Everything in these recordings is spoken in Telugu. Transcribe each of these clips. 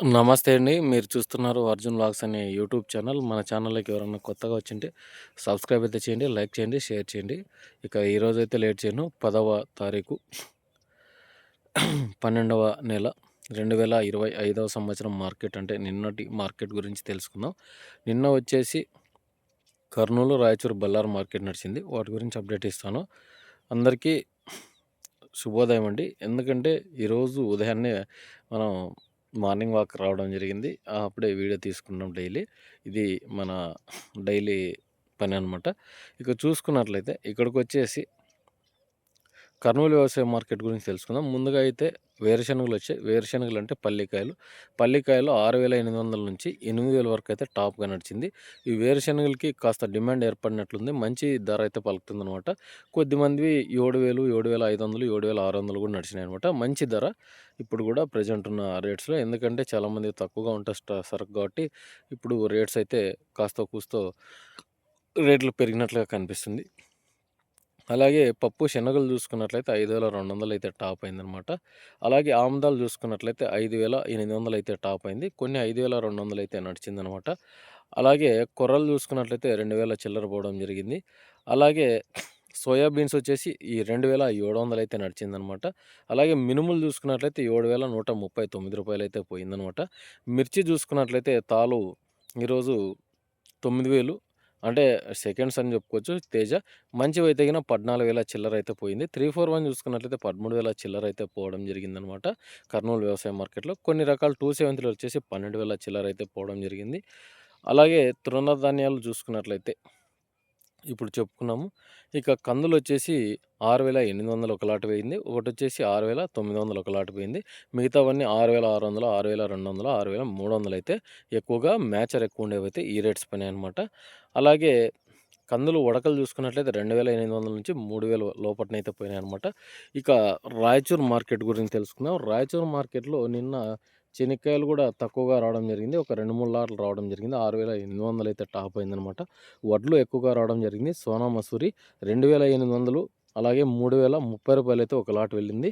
నమస్తే అండి. మీరు చూస్తున్నారు అర్జున్ వ్లాగ్స్ అనే యూట్యూబ్ ఛానల్. మన ఛానల్‌లోకి ఎవరైనా కొత్తగా వచ్చింటే సబ్స్క్రైబ్ అయితే చేయండి, లైక్ చేయండి, షేర్ చేయండి. ఇక ఈరోజైతే లేట్ చేయను. పదవ తారీఖు 12వ నెల 2025వ సంవత్సరం మార్కెట్ అంటే నిన్నటి మార్కెట్ గురించి తెలుసుకుందాం. నిన్న వచ్చేసి కర్నూలు, రాయచూరు, బల్లారు మార్కెట్ నడిచింది. వాటి గురించి అప్డేట్ ఇస్తాను. అందరికీ శుభోదయం అండి. ఎందుకంటే ఈరోజు ఉదయాన్నే మనం మార్నింగ్ వాక్ రావడం జరిగింది. అప్పుడే వీడియో తీసుకున్నాం డైలీ. ఇది మన డైలీ పని అనమాట. ఇక చూసుకున్నట్లయితే ఇక్కడికి వచ్చేసి కర్నూలు వ్యవసాయ మార్కెట్ గురించి తెలుసుకుందాం. ముందుగా అయితే వేరుశనగలు వచ్చాయి. వేరుశనగలు అంటే పల్లికాయలు. పల్లికాయలు ఆరు వేల ఎనిమిది వందల నుంచి ఎనిమిది వేల వరకు అయితే టాప్‌గా నడిచింది. ఈ వేరుశనగలకి కాస్త డిమాండ్ ఏర్పడినట్లుంది. మంచి ధర అయితే పలుకుతుందనమాట. కొద్దిమంది ఏడు వేలు, ఏడు వేల ఐదు వందలు, ఏడు వేల ఆరు వందలు కూడా నడిచినాయనమాట. మంచి ధర ఇప్పుడు కూడా ప్రెజెంట్ ఉన్న రేట్స్‌లో. ఎందుకంటే చాలామంది తక్కువగా ఉంటే సరుకు కాబట్టి ఇప్పుడు రేట్స్ అయితే కాస్త కూస్తో రేట్లు పెరిగినట్లుగా కనిపిస్తుంది. అలాగే పప్పు శనగలు చూసుకున్నట్లయితే 5200 అయితే టాప్ అయిందనమాట. అలాగే ఆముదాలు చూసుకున్నట్లయితే 5800 అయితే టాప్ అయింది. కొన్ని 5200 అయితే నడిచిందనమాట. అలాగే కొర్రలు చూసుకున్నట్లయితే 2000 చిల్లర పోవడం జరిగింది. అలాగే సోయాబీన్స్ వచ్చేసి ఈ 2700 అయితే నడిచిందనమాట. అలాగే మినుములు చూసుకున్నట్లయితే ఏడు వేల నూట ముప్పై తొమ్మిది రూపాయలు అయితే పోయిందనమాట. మిర్చి చూసుకున్నట్లయితే తాలు ఈరోజు 9000 అంటే సెకండ్స్ అని చెప్పుకోవచ్చు. తేజ మంచివైతే గిన 14000 చిల్లర అయితే పోయింది. 341 చూసుకున్నట్లయితే పదమూడు వేల చిల్లర అయితే పోవడం జరిగిందనమాట. కర్నూలు వ్యవసాయ మార్కెట్‌లో. కొన్ని రకాల 270లు వచ్చేసి 12000 చిల్లర అయితే పోవడం జరిగింది. అలాగే తృణధాన్యాలు చూసుకున్నట్లయితే ఇప్పుడు చెప్పుకున్నాము. ఇక కందులు వచ్చేసి 6800 ఒక లాట్ పోయింది. ఒకటొచ్చేసి 6900 ఒక లాట్ పోయింది. మిగతావన్నీ 6600, 6200, 6300 అయితే ఎక్కువగా మ్యాచర్ ఎక్కువ ఉండేవైతే ఈ రేట్స్ పోయినాయనమాట. అలాగే కందులు ఉడకలు చూసుకున్నట్లయితే 2800 నుంచి మూడు వేల 3000 పోయినాయి అనమాట ఇక రాయచూర్ మార్కెట్ గురించి తెలుసుకుందాం. రాయచూర్ మార్కెట్‌లో నిన్న చెనిక్కాయలు కూడా తక్కువగా రావడం జరిగింది. ఒక 2, 3 లాట్లు రావడం జరిగింది. 6800 అయితే టాప్ అయిందనమాట. వడ్లు ఎక్కువగా రావడం జరిగింది. సోనా మసూరి 2800 అలాగే మూడు వేల ముప్పై రూపాయలు అయితే ఒక లాట్ వెళ్ళింది.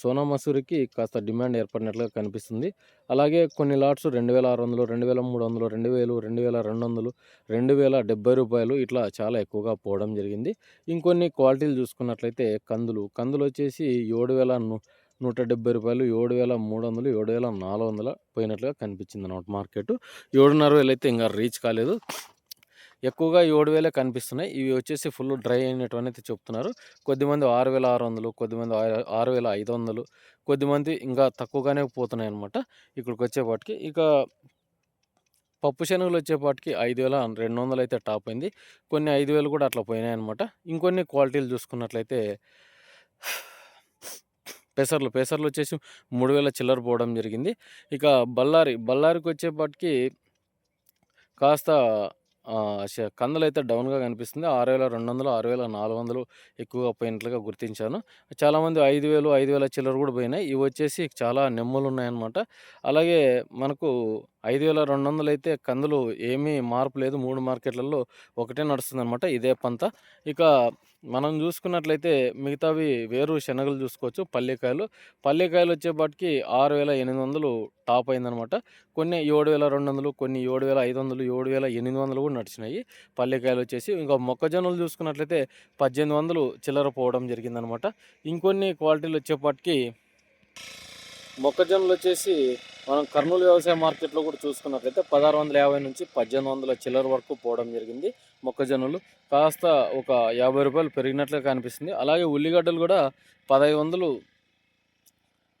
సోనా మసూరికి కాస్త డిమాండ్ ఏర్పడినట్లుగా కనిపిస్తుంది. అలాగే కొన్ని లాట్స్ రెండు వేల ఆరు వందలు రెండు వేల మూడు వందలు రెండు వేలు రెండు వేల రెండు వందలు రెండు వేల డెబ్బై రూపాయలు ఇట్లా చాలా ఎక్కువగా పోవడం జరిగింది. ఇంకొన్ని క్వాలిటీలు చూసుకున్నట్లయితే కందులు. కందులు వచ్చేసి ఏడు వేల నూట డెబ్బై రూపాయలు ఏడు వేల మూడు వందలు ఏడు వేల నాలుగు వందల పోయినట్లుగా కనిపించింది అనమాట మార్కెట్. ఏడున్నర వేలు అయితే ఇంకా రీచ్ కాలేదు. ఎక్కువగా ఏడు వేలే కనిపిస్తున్నాయి. ఇవి వచ్చేసి ఫుల్ డ్రై అయినటువనైతే చెప్తున్నారు. కొద్దిమంది 6600, కొద్దిమంది ఆరు వేల ఐదు వందలు కొద్దిమంది ఇంకా తక్కువగానే పోతున్నాయి అనమాట ఇక్కడికి వచ్చేపాటికి ఇక పప్పు శనగలు వచ్చేపాటికి 5200 అయితే టాప్ అయింది. కొన్ని ఐదు వేలు కూడా అట్లా పోయినాయన్నమాట. ఇంకొన్ని క్వాలిటీలు చూసుకున్నట్లయితే పెసర్లు, పెసర్లు వచ్చేసి మూడు వేల చిల్లర పోవడం జరిగింది. ఇక బళ్ళారి, వచ్చేపాటికి కాస్త ఆహ్, అయితే డౌన్‌గా కనిపిస్తుంది. 6200, 6400 ఎక్కువగా పోయినట్లుగా గుర్తించాను. చాలామంది 5000, 5000 చిల్లర కూడా పోయినాయి. ఇవి వచ్చేసి చాలా నెమ్ములున్నాయన్నమాట. అలాగే మనకు 5200 అయితే కందులు ఏమీ మార్పు లేదు. మూడు మార్కెట్‌లలో ఒకటే నడుస్తుందనమాట. ఇదే పంత. ఇక మనం చూసుకున్నట్లయితే మిగతావి వేరు శనగలు చూసుకోవచ్చు. పల్లికాయలు, పల్లికాయలు వచ్చేపాటికి 6800 టాప్ అయిందనమాట. కొన్ని 7200, కొన్ని 7500, 7800 కూడా నడిచినాయి. పల్లికాయలు వచ్చేసి. ఇంకా మొక్కజొన్నలు చూసుకున్నట్లయితే 1800 చిల్లర పోవడం జరిగిందనమాట. ఇంకొన్ని క్వాలిటీలు వచ్చేపాటికి మొక్కజొన్నలు వచ్చేసి మనం కర్నూలు వ్యవసాయ మార్కెట్‌లో కూడా చూసుకున్నట్లయితే 1650 నుంచి 1800 చిల్లర వరకు పోవడం జరిగింది. మొక్కజొన్నలు కాస్త ఒక 50 రూపాయలు పెరిగినట్లుగా కనిపిస్తుంది. అలాగే ఉల్లిగడ్డలు కూడా 1500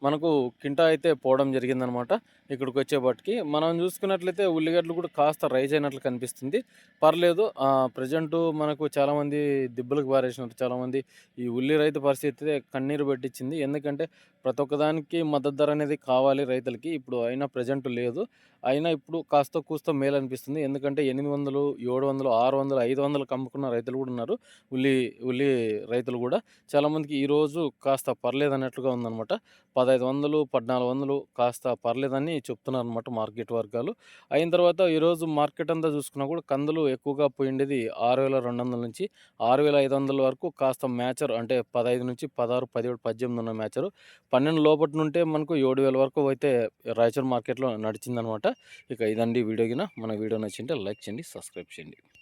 మనకు కింటా అయితే పోవడం జరిగిందనమాట. ఇక్కడికి ఇక్కడికొచ్చేపాటికి. మనం చూసుకున్నట్లయితే ఉల్లిగడ్డలు కూడా కాస్త రైజ్ అయినట్లు కనిపిస్తుంది. పర్లేదు ప్రజెంట్ ప్రెజెంటు మనకు చాలామంది దిబ్బలకు పారేసినారు. చాలామంది ఈ ఉల్లి రైతు పరిస్థితి కన్నీరు పెట్టించింది. ఎందుకంటే ప్రతి ఒక్కదానికి మద్దతు ధర అనేది కావాలి రైతులకి. ఇప్పుడు అయినా ప్రెజెంట్ లేదు. అయినా ఇప్పుడు కాస్తో కూస్తో మేలనిపిస్తుంది. ఎందుకంటే 800, 700, 600, 500కి అమ్ముకున్న రైతులు కూడా ఉన్నారు. ఉల్లి ఉల్లి రైతులు కూడా. చాలామందికి ఈరోజు కాస్త పర్లేదన్నట్లుగా ఉందన్నమాట పదహైదు వందలు పద్నాలుగు వందలు కాస్త పర్లేదని చెప్తున్నారు అనమాట మార్కెట్ వర్గాలు. అయిన తర్వాత ఈరోజు మార్కెట్ అంతా చూసుకున్నా కూడా కందులు ఎక్కువగా పోయిండేది ఆరు వేల రెండు వందల నుంచి ఆరు వేల ఐదు వందల వరకు కాస్త మ్యాచర్ అంటే పదహైదు నుంచి పదహారు పదిహేడు పద్దెనిమిది ఉన్న మ్యాచరు. పన్నెండు లోపటి నుంటే మనకు ఏడు వేల వరకు అయితే రాయచూర్ మార్కెట్లో నడిచిందనమాట ఇక ఇదండి వీడియో గిన. మన వీడియో నచ్చింటే లైక్ చేయండి సబ్స్క్రైబ్ చేయండి.